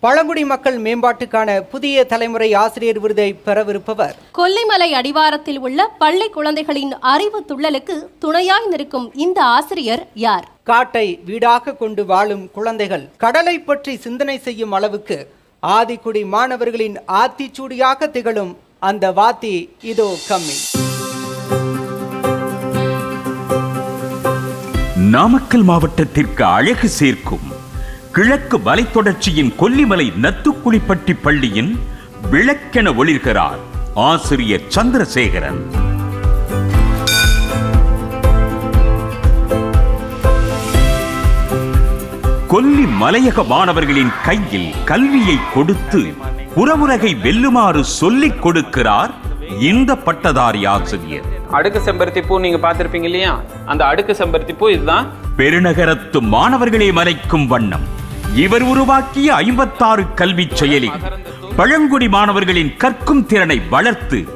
பழங்குடி மக்கள் மேம்பாட்டுக்கான புதிய தலைமுறை ஆசிரியர் விருதை பெறவிருப்பவர். கொல்லிமலை அடிவாரத்தில் உள்ள பள்ளி குழந்தைகளின் அறிவு துள்ளலுக்கு துணையாய் நிற்கும் இந்த ஆசிரியர் யார்? காட்டை வீடாக கொண்டு வாழும் குழந்தைகள் கடலை பற்றி சிந்தனை செய்யும் அளவுக்கு ஆதிக்குடி மாணவர்களின் ஆத்திச்சூடியாக திகழும் அந்த வாத்தி இதோ கம்மி. நாமக்கல் மாவட்டத்திற்கு அழகு சேர்க்கும் கிழக்கு மலைத்தொடர்ச்சியின் கொல்லிமலை நத்துக்குளிப்பட்டி பள்ளியின் விளக்கென ஒளிர்கிறார் ஆசிரியர் சந்திரசேகரன். கொல்லி மலையக மாணவர்களின் கையில் கல்வியை கொடுத்து புறமுறகை வெல்லுமாறு சொல்லிக் கொடுக்கிறார் இந்த பட்டதாரி ஆசிரியர். அடுக்கு செம்பருத்தி பூ நீங்க பார்த்திருப்பீங்க இல்லையா? அந்த அடுக்கு செம்பருத்தி பூ இதுதான். பெருநகரத்து மாணவர்களை மலைக்கும் வண்ணம். இவர் உருவாக்கிய ஐம்பத்தாறு கல்வி செயலி. பழங்குடி மாணவர்களின் கற்கும் திறனை வளர்த்து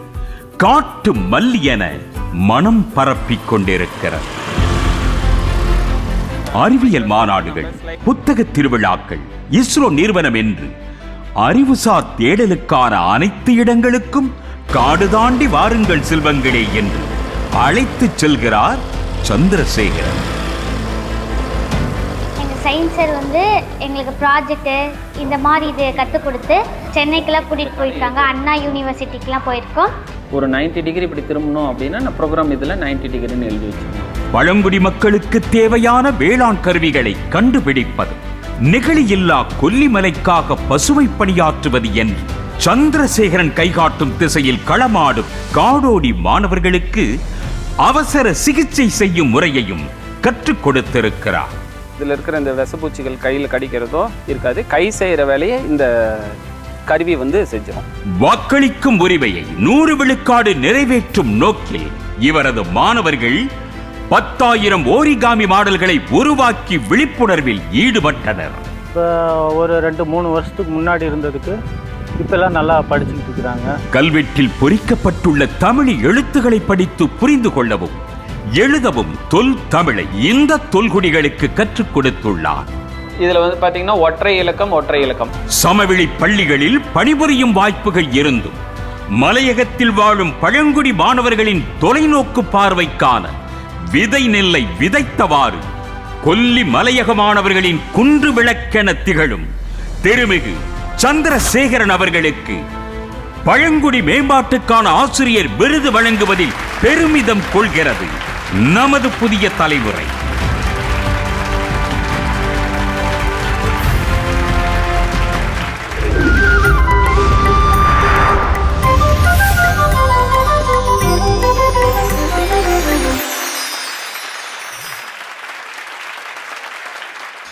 காட்டு மல்லி என மனம் பரப்பிக் கொண்டிருக்கிறார். அறிவியல் மாநாடுகள் புத்தக திருவிழாக்கள் இஸ்ரோ நிறுவனம் என்று அறிவுசார் தேடலுக்கான அனைத்து இடங்களுக்கும் காடு தாண்டி வாருங்கள் செல்வங்களே என்று அழைத்துச் செல்கிறார் சந்திரசேகரன். சயின்ஸ் சார் வந்து எங்களுக்கு ப்ராஜெக்ட்டு இந்த மாதிரி இது கற்றுக் கொடுத்து சென்னைக்கெல்லாம் கூட்டிகிட்டு போயிருக்காங்க. அண்ணா யூனிவர்சிட்டிக்கெலாம் போயிருக்கோம். ஒரு 90 டிகிரி இப்படி திரும்பணும் அப்படின்னா நான் ப்ரோக்ராம் இதில் 90 டிகிரின்னு எழுதி வச்சிருக்கேன். பழங்குடி மக்களுக்கு தேவையான வேளாண் கருவிகளை கண்டுபிடிப்பது. நெகிழியில்லா கொல்லிமலைக்காக பசுமை பணியாற்றுவது என்று சந்திரசேகரன் கைகாட்டும் திசையில் களமாடும் காடோடி மாணவர்களுக்கு அவசர சிகிச்சை செய்யும் முறையையும் கற்றுக் கொடுத்திருக்கிறார். இதில் இருக்கிற இந்த விஷப்பூச்சிகள் கையில் கடிக்கிறதோ இருக்காது. கை செய்கிற வேலையை இந்த கருவி வந்து செஞ்சிடும். வாக்களிக்கும் உரிமையை நூறு விழுக்காடு நிறைவேற்றும் நோக்கில் இவரது மாணவர்கள் பத்தாயிரம் ஓரிகாமி மாடல்களை உருவாக்கி விழிப்புணர்வில் ஈடுபட்டனர். இப்போ ஒரு ரெண்டு மூணு வருஷத்துக்கு முன்னாடி இருந்ததுக்கு இப்பெல்லாம் நல்லா படிச்சுக்கிட்டு இருக்கிறாங்க. கல்வெட்டில் பொறிக்கப்பட்டுள்ள தமிழ் எழுத்துக்களை படித்து புரிந்து கொள்ளவும் எழுதவும் தொல் தமிழை இந்த தொல்குடிகளுக்கு கற்றுக் கொடுத்துள்ளார். இதில் வந்து பார்த்தீங்கன்னா ஒற்றை இலக்கம் ஒற்றை இலக்கம். சமவெளி பள்ளிகளில் பணிபுரியும் வாய்ப்புகள் இருந்தும் மலையகத்தில் வாழும் பழங்குடி மாணவர்களின் தொலைநோக்கு பார்வைக்கான விதை நெல்லை விதைத்தவாறு கொல்லி மலையக மாணவர்களின் குன்று விளக்கென திகழும் திருமிகு சந்திரசேகரன் அவர்களுக்கு பழங்குடி மேம்பாட்டுக்கான ஆசிரியர் விருது வழங்குவதில் பெருமிதம் கொள்கிறது. நமது புதிய தலைமுறை.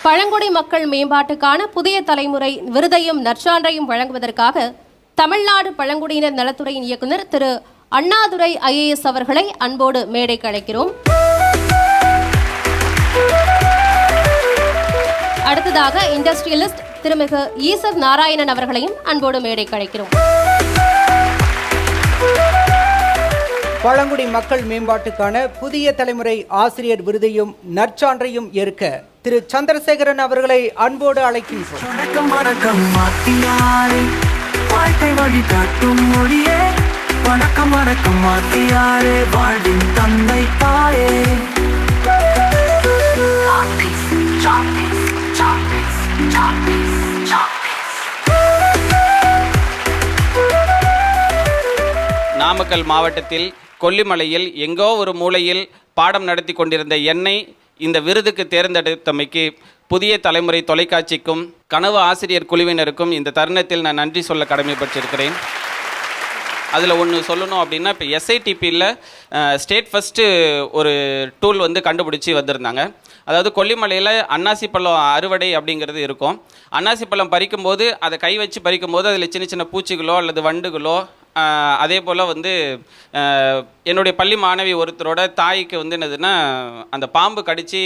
பழங்குடி மக்கள் மேம்பாட்டுக்கான புதிய தலைமுறை விருதையும் நற்சான்றையும் வழங்குவதற்காக தமிழ்நாடு பழங்குடியினர் நலத்துறையின் இயக்குநர் திரு அண்ணாதுரை ஐஏஎஸ் அவர்களை அன்போடு மேடைக்கு அழைக்கிறோம். அடுத்ததாக இண்டஸ்ட்ரியலிஸ்ட் திருமிகு ஈசர் நாராயணன் அவர்களையும் அன்போடு மேடைக்கு அழைக்கிறோம். பழங்குடி மக்கள் மேம்பாட்டுக்கான புதிய தலைமுறை ஆசிரியர் விருதையும் நற்சான்றையும் ஏற்க திரு சந்திரசேகரன் அவர்களை அன்போடு அழைக்கின்றோம். வணக்கம் வணக்கம் மாத்தியாரே வாழ்வின் தந்தை தாயே நாமக்கல் மாவட்டத்தில் கொல்லிமலையில் எங்கோ ஒரு மூலையில் பாடம் நடத்தி கொண்டிருந்த என்னை இந்த விருதுக்கு தேர்ந்தெடுத்தமைக்கு புதிய தலைமுறை தொலைக்காட்சிக்கும் கனவு ஆசிரியர் குழுவினருக்கும் இந்த தருணத்தில் நான் நன்றி சொல்ல கடமைப்பட்டிருக்கிறேன். அதில் ஒன்று சொல்லணும் அப்படின்னா இப்போ எஸ்ஐடிபியில் ஸ்டேட் ஃபஸ்ட்டு ஒரு டூல் வந்து கண்டுபிடிச்சி வந்திருந்தாங்க. அதாவது கொல்லிமலையில் அன்னாசி பழம் அறுவடை அப்படிங்கிறது இருக்கும். அன்னாசி பழம் பறிக்கும்போது அதை கை வச்சு பறிக்கும்போது அதில் சின்ன சின்ன பூச்சிகளோ அல்லது வண்டுகளோ அதே போல் வந்து என்னுடைய பள்ளி மாணவி ஒருத்தரோட தாய்க்கு வந்து என்னதுன்னா அந்த பாம்பு கடித்து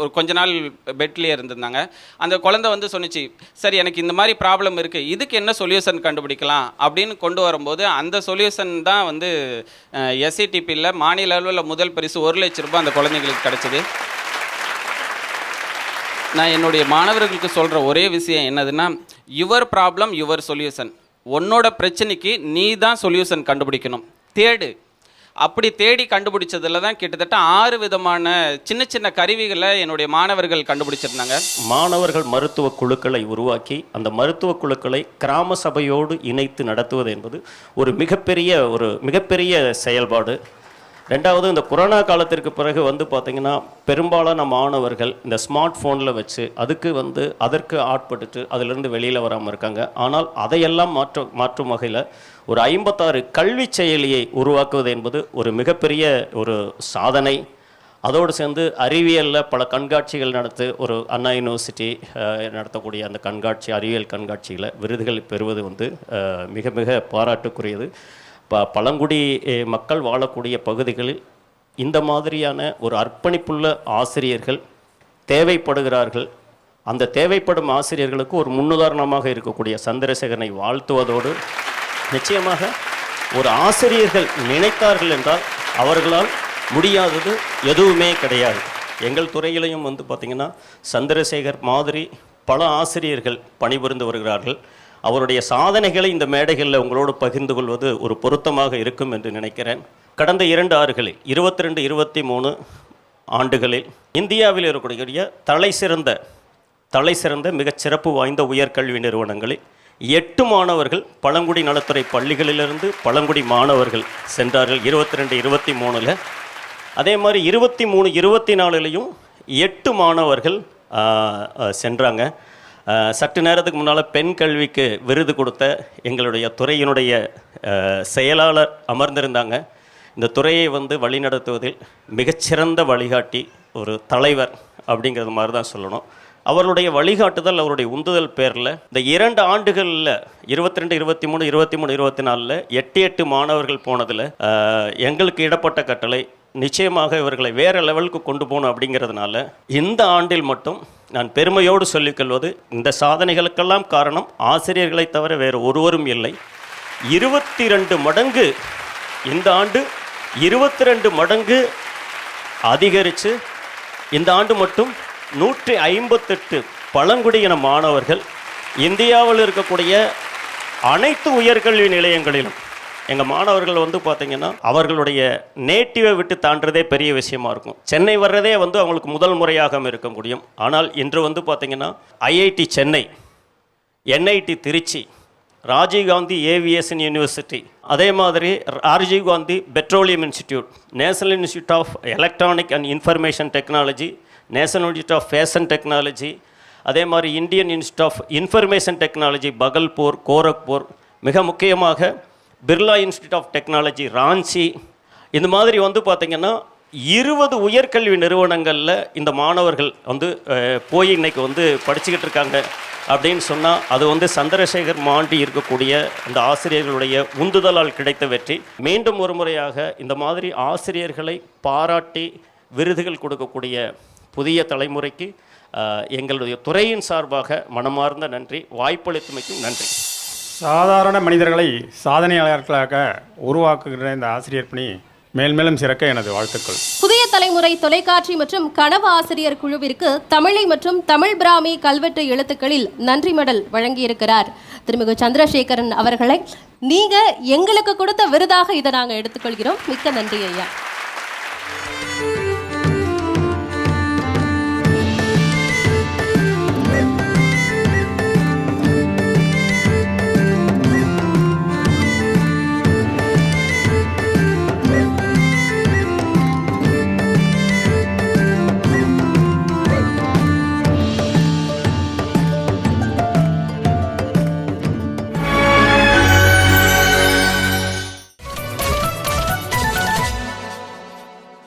ஒரு கொஞ்ச நாள் பெட்லேயே இருந்திருந்தாங்க. அந்த குழந்தை வந்து சொன்னிச்சு சரி எனக்கு இந்த மாதிரி ப்ராப்ளம் இருக்குது இதுக்கு என்ன சொல்யூஷன் கண்டுபிடிக்கலாம்? அப்படின்னு கொண்டு வரும்போது அந்த சொல்யூஷன் தான் வந்து எஸ்சிடிபியில் மாநில அளவில் முதல் பரிசு ஒரு லட்ச ரூபாய் அந்த குழந்தைங்களுக்கு கிடச்சிது. நான் என்னுடைய மாணவர்களுக்கு சொல்கிற ஒரே விஷயம் என்னதுன்னா யுவர் ப்ராப்ளம் யுவர் சொல்யூஷன் உன்னோட பிரச்சனைக்கு நீ தான் சொல்யூஷன் கண்டுபிடிக்கணும். தேடு. அப்படி தேடி கண்டுபிடிச்சதுல தான் கிட்டத்தட்ட ஆறு விதமான சின்ன சின்ன கருவிகளை என்னுடைய மாணவர்கள் கண்டுபிடிச்சிருந்தாங்க. மாணவர்கள் மருத்துவ குழுக்களை உருவாக்கி அந்த மருத்துவ குழுக்களை கிராம சபையோடு இணைத்து நடத்துவது என்பது ஒரு மிகப்பெரிய ஒரு மிகப்பெரிய செயல்பாடு. ரெண்டாவது இந்த கொரோனா காலத்திற்கு பிறகு வந்து பார்த்திங்கன்னா பெரும்பாலான மாணவர்கள் இந்த ஸ்மார்ட் ஃபோனில் வச்சு அதுக்கு வந்து அதற்கு ஆட்பட்டுட்டு அதிலிருந்து வெளியில் வராமல் இருக்காங்க. ஆனால் அதையெல்லாம் மாற்ற மாற்றும் வகையில் ஒரு ஐம்பத்தாறு கல்வி செயலியை உருவாக்குவது என்பது ஒரு மிகப்பெரிய ஒரு சாதனை. அதோடு சேர்ந்து அறிவியலில் பல கண்காட்சிகள் நடத்து ஒரு அண்ணா யூனிவர்சிட்டி நடத்தக்கூடிய அந்த கண்காட்சி அறிவியல் கண்காட்சியில் விருதுகள் பெறுவது வந்து மிக மிக பாராட்டுக்குரியது. ப பழங்குடி மக்கள் வாழக்கூடிய பகுதிகளில் இந்த மாதிரியான ஒரு அர்ப்பணிப்புள்ள ஆசிரியர்கள் தேவைப்படுகிறார்கள். அந்த தேவைப்படும் ஆசிரியர்களுக்கு ஒரு முன்னுதாரணமாக இருக்கக்கூடிய சந்திரசேகரனை வாழ்த்துவதோடு நிச்சயமாக ஒரு ஆசிரியர்கள் நினைத்தார்கள் என்றால் அவர்களால் முடியாதது எதுவுமே கிடையாது. எங்கள் துறையிலையும் வந்து பார்த்திங்கன்னா சந்திரசேகர் மாதிரி பல ஆசிரியர்கள் பணிபுரிந்து வருகிறார்கள். அவருடைய சாதனைகளை இந்த மேடைகளில் உங்களோடு பகிர்ந்து கொள்வது ஒரு பொருத்தமாக இருக்கும் என்று நினைக்கிறேன். கடந்த இரண்டு ஆறுகளில் இருபத்தி ரெண்டு இருபத்தி மூணு ஆண்டுகளில் இந்தியாவில் இருக்கக்கூடிய தலை சிறந்த தலை சிறந்த மிகச் சிறப்பு வாய்ந்த உயர்கல்வி நிறுவனங்களில் எட்டு மாணவர்கள் பழங்குடி நலத்துறை பள்ளிகளிலிருந்து பழங்குடி மாணவர்கள் சென்றார்கள் இருபத்தி ரெண்டு இருபத்தி மூணில் அதே மாதிரி இருபத்தி மூணு இருபத்தி நாலுலேயும் எட்டு மாணவர்கள் சென்றாங்க. சற்று நேரத்துக்கு முன்னால் பெண் கல்விக்கு விருது கொடுத்த எங்களுடைய துறையினுடைய செயலாளர் அமர்ந்திருந்தாங்க. இந்த துறையை வந்து வழிநடத்துவதில் மிகச்சிறந்த வழிகாட்டி ஒரு தலைவர் அப்படிங்கிறது மாதிரி தான் சொல்லணும். அவருடைய வழிகாட்டுதல் அவருடைய உந்துதல் பேரில் இந்த இரண்டு ஆண்டுகளில் இருபத்தி ரெண்டு இருபத்தி மூணு இருபத்தி மூணு இருபத்தி நாலில் எட்டு எட்டு மாணவர்கள் போனதில் எங்களுக்கு இடப்பட்ட கட்டளை நிச்சயமாக இவர்களை வேறு லெவலுக்கு கொண்டு போகணும் அப்படிங்கிறதுனால இந்த ஆண்டில் மட்டும் நான் பெருமையோடு சொல்லிக்கொள்வது இந்த சாதனைகளுக்கெல்லாம் காரணம் ஆசிரியர்களை தவிர வேறு ஒருவரும் இல்லை. இருபத்தி ரெண்டு மடங்கு இந்த ஆண்டு இருபத்தி ரெண்டு மடங்கு அதிகரித்து இந்த ஆண்டு மட்டும் நூற்றி ஐம்பத்தெட்டு பழங்குடியின மாணவர்கள் இந்தியாவில் இருக்கக்கூடிய அனைத்து உயர்கல்வி நிலையங்களிலும் எங்கள் மாணவர்கள் வந்து பார்த்திங்கன்னா அவர்களுடைய நேட்டிவை விட்டு தாண்டதே பெரிய விஷயமா இருக்கும். சென்னை வர்றதே வந்து அவங்களுக்கு முதல் முறையாக இருக்க முடியும். ஆனால் இன்று வந்து பார்த்திங்கன்னா IIT Chennai NIT Trichy Rajiv Gandhi AVSN university அதே மாதிரி Rajiv Gandhi petroleum institute national institute of electronic and information technology national institute of fashion technology அதே மாதிரி Indian institute of information technology Bhagalpur Gorakhpur மிக முக்கியமாக Birla institute of technology Ranchi இந்த மாதிரி வந்து பார்த்திங்கன்னா இருபது உயர்கல்வி நிறுவனங்களில் இந்த மாணவர்கள் வந்து போய் இன்றைக்கி வந்து படிச்சுக்கிட்டு இருக்காங்க. அப்படின்னு சொன்னால் அது வந்து சந்திரசேகர் மாண்டி இருக்கக்கூடிய இந்த ஆசிரியர்களுடைய உந்துதலால் கிடைத்த வெற்றி. மீண்டும் ஒரு முறையாக இந்த மாதிரி ஆசிரியர்களை பாராட்டி விருதுகள் கொடுக்கக்கூடிய புதிய தலைமுறைக்கு எங்களுடைய துறையின் சார்பாக மனமார்ந்த நன்றி. வாய்ப்பளித்துமைக்கும் நன்றி. சாதாரண மனிதர்களை சாதனையாளர்களாக உருவாக்குகிற இந்த ஆசிரியர் பணி மேல்மேலும் சிறக்க எனது வாழ்த்துக்கள். புதிய தலைமுறை தொலைக்காட்சி மற்றும் கனவு ஆசிரியர் குழுவிற்கு தமிழை மற்றும் தமிழ் பிராமி கல்வெட்டு எழுத்துக்களில் நன்றி மடல் வழங்கியிருக்கிறார். திருமிகு சந்திரசேகரன் அவர்களை நீங்க எங்களுக்கு கொடுத்த விருதாக இதை நாங்கள் எடுத்துக்கொள்கிறோம். மிக்க நன்றி ஐயா.